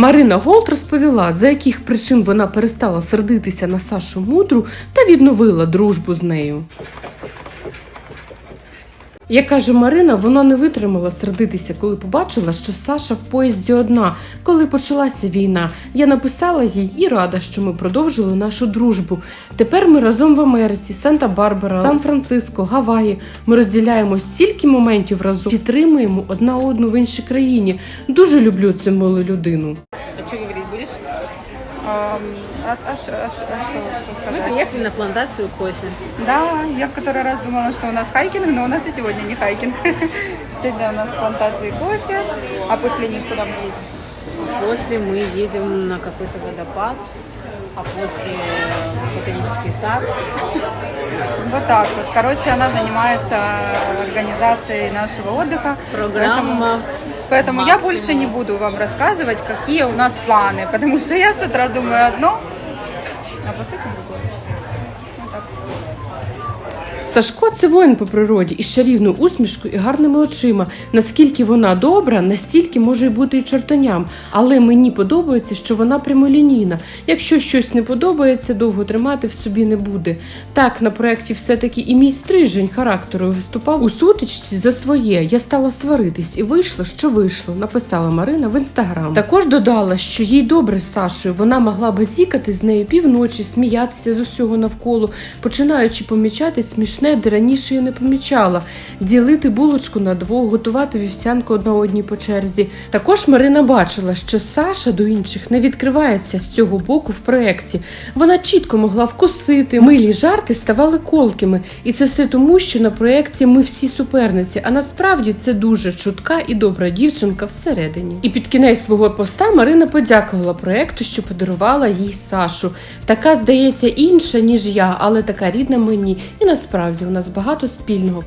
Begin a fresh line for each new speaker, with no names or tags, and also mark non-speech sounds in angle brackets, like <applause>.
Марина Голд розповіла, за яких причин вона перестала сердитися на Сашу Мудру та відновила дружбу з нею. Як каже Марина, вона не витримала сердитися, коли побачила, що Саша в поїзді одна. Коли почалася війна, я написала їй і рада, що ми продовжили нашу дружбу. Тепер ми разом в Америці, Санта-Барбара, Сан-Франциско, Гаваї. Ми розділяємо стільки моментів разом, підтримуємо одна одну в іншій країні. Дуже люблю цю милу людину.
А,
а ш- а ш- а что, что
Мы
сказать?
приехали на плантацию кофе.
Да, я в который раз думала, что у нас хайкинг, но у нас и сегодня не хайкинг. <laughs> Сегодня у нас плантации кофе, а после них куда мы едем?
После мы едем на какой-то водопад, а после ботанический сад.
Вот так вот. Короче, она занимается организацией нашего отдыха.
Программа
Поэтому, поэтому я
«Максимум».
больше не буду вам рассказывать, какие у нас планы, потому что я с утра думаю одно, а по сути
Сашко це воїн по природі із чарівною усмішкою і гарними очима. Наскільки вона добра, настільки може бути і чертаням. Але мені подобається, що вона прямолінійна. Якщо щось не подобається, довго тримати в собі не буде. Так, на проєкті все-таки і мій стрижень характеру виступав у сутичці за своє. Я стала сваритись і вийшло, що вийшло, написала Марина в інстаграм. Також додала, що їй добре з Сашою. Вона могла базікати з нею півночі, сміятися з усього навколо, починаючи помічати смішне, де раніше я не помічала, ділити булочку на двох, готувати вівсянку одна одній по черзі. Також Марина бачила, що Саша до інших не відкривається з цього боку в проєкті. Вона чітко могла вкусити, милі жарти ставали колкими, і це все тому, що на проєкті ми всі суперниці. А насправді це дуже чутка і добра дівчинка всередині. І під кінець свого поста Марина подякувала проєкту, що подарувала їй Сашу. Така здається інша ніж я, але така рідна мені. І насправді у нас багато спільного.